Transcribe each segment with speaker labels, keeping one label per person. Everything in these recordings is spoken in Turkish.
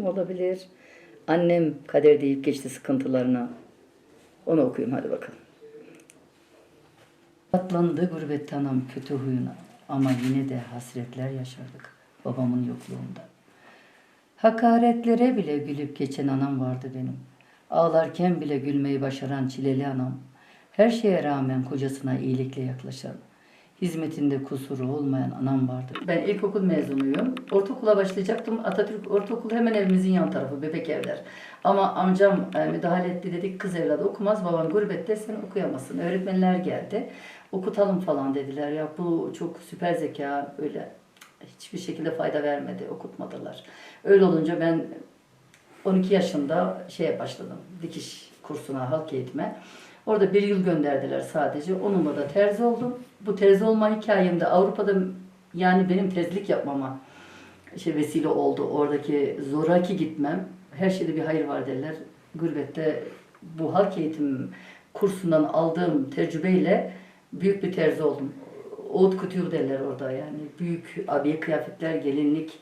Speaker 1: mı olabilir? Annem kader deyip geçti sıkıntılarına. Onu okuyayım hadi bakalım. Katlandı gurbette anam kötü huyuna ama yine de hasretler yaşardık babamın yokluğunda. Hakaretlere bile gülüp geçen anam vardı benim. Ağlarken bile gülmeyi başaran çileli anam. Her şeye rağmen kocasına iyilikle yaklaşan, hizmetinde kusuru olmayan anam vardı. Ben ilkokul mezunuyum. Ortaokula başlayacaktım. Atatürk Ortaokulu hemen evimizin yan tarafı, bebek evler. Ama amcam e, müdahale etti dedik kız evladı okumaz, baban gurbette sen okuyamazsın. Öğretmenler geldi. Okutalım falan dediler. Ya bu çok süper zeka öyle hiçbir şekilde fayda vermedi, okutmadılar. Öyle olunca ben 12 yaşında şeye başladım. Dikiş kursuna, halk eğitime. Orada bir yıl gönderdiler sadece. Onunla da terzi oldum. Bu terzi olma hikayemde Avrupa'da yani benim terzilik yapmama şey vesile oldu. Oradaki zoraki gitmem. Her şeyde bir hayır var derler. Gurbette bu halk eğitim kursundan aldığım tecrübeyle büyük bir terzi oldum. Haute couture derler orada yani. Büyük abiye kıyafetler, gelinlik,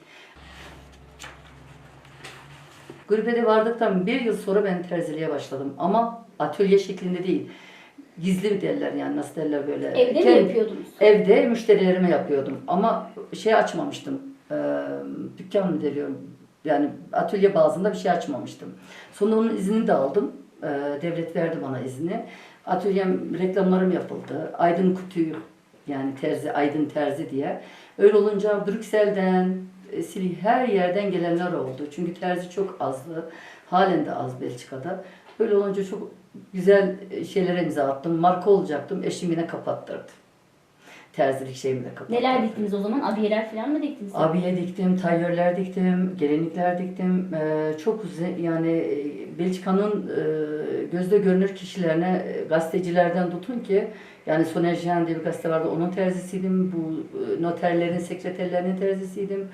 Speaker 1: Gurbete vardıktan bir yıl sonra ben terziliğe başladım. Ama atölye şeklinde değil. Gizli mi derler yani nasıl derler böyle.
Speaker 2: Evde mi
Speaker 1: Kendi-
Speaker 2: yapıyordunuz?
Speaker 1: Evde müşterilerime yapıyordum. Ama şey açmamıştım. Ee, dükkan mı deniyorum. Yani atölye bazında bir şey açmamıştım. Sonra onun iznini de aldım. Ee, devlet verdi bana izni. Atölyem reklamlarım yapıldı. Aydın Kutuyu yani terzi, Aydın Terzi diye. Öyle olunca Brüksel'den, e, her yerden gelenler oldu. Çünkü terzi çok azdı. Halen de az Belçika'da. Öyle olunca çok güzel e, şeylere imza attım. Marka olacaktım. Eşim yine kapattırdı. Terzilik şeyimi de kapattırdı.
Speaker 2: Neler diktiniz o zaman? Abiyeler falan mı diktiniz?
Speaker 1: Abiye diktim, tayyörler diktim, gelinlikler diktim. Ee, çok yani e, Belçika'nın e, gözde görünür kişilerine e, gazetecilerden tutun ki yani Soner Jean diye bir gazete vardı onun terzisiydim. Bu e, noterlerin, sekreterlerinin terzisiydim.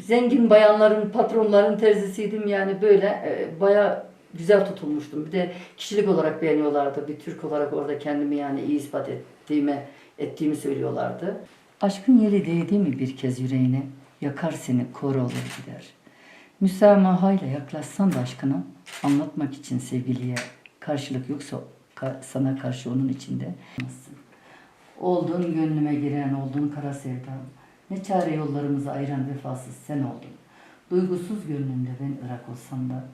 Speaker 1: Zengin bayanların, patronların terzisiydim. Yani böyle e, baya güzel tutulmuştum. Bir de kişilik olarak beğeniyorlardı. Bir Türk olarak orada kendimi yani iyi ispat ettiğime ettiğimi söylüyorlardı. Aşkın yeli değdi mi bir kez yüreğine, yakar seni kor olur gider. Müsamahayla yaklaşsan da aşkına, anlatmak için sevgiliye, karşılık yoksa sana karşı onun içinde. Oldun gönlüme giren, oldun kara sevdam. Ne çare yollarımızı ayıran vefasız sen oldun. Duygusuz gönlümde ben ırak olsam da.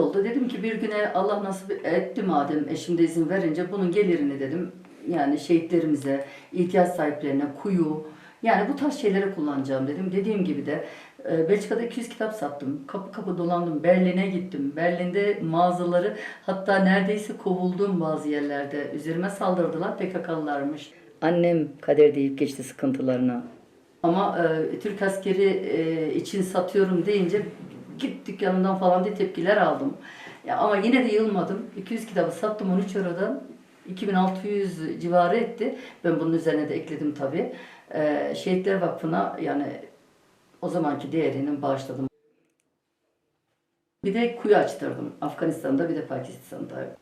Speaker 1: Oldu. Dedim ki bir güne Allah nasip etti madem eşim de izin verince bunun gelirini dedim. Yani şehitlerimize, ihtiyaç sahiplerine, kuyu, yani bu tarz şeylere kullanacağım dedim. Dediğim gibi de e, Belçika'da 200 kitap sattım. Kapı kapı dolandım. Berlin'e gittim. Berlin'de mağazaları hatta neredeyse kovuldum bazı yerlerde. Üzerime saldırdılar. PKK'lılarmış. Annem kader deyip geçti sıkıntılarına. Ama e, Türk askeri e, için satıyorum deyince git dükkanından falan diye tepkiler aldım. Ya, ama yine de yılmadım. 200 kitabı sattım 13 Euro'dan. 2600 civarı etti. Ben bunun üzerine de ekledim tabii. E, Şehitler Vakfı'na yani o zamanki değerinin bağışladım. Bir de kuyu açtırdım. Afganistan'da bir de Pakistan'da.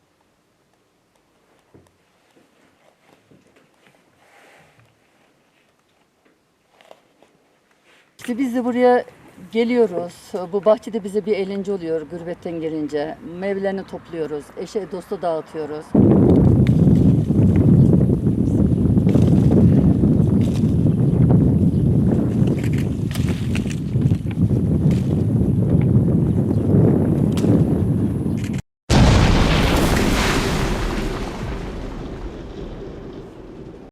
Speaker 1: İşte biz de buraya geliyoruz. Bu bahçede bize bir eğlence oluyor gurbetten gelince. Meyvelerini topluyoruz. Eşe dosta dağıtıyoruz.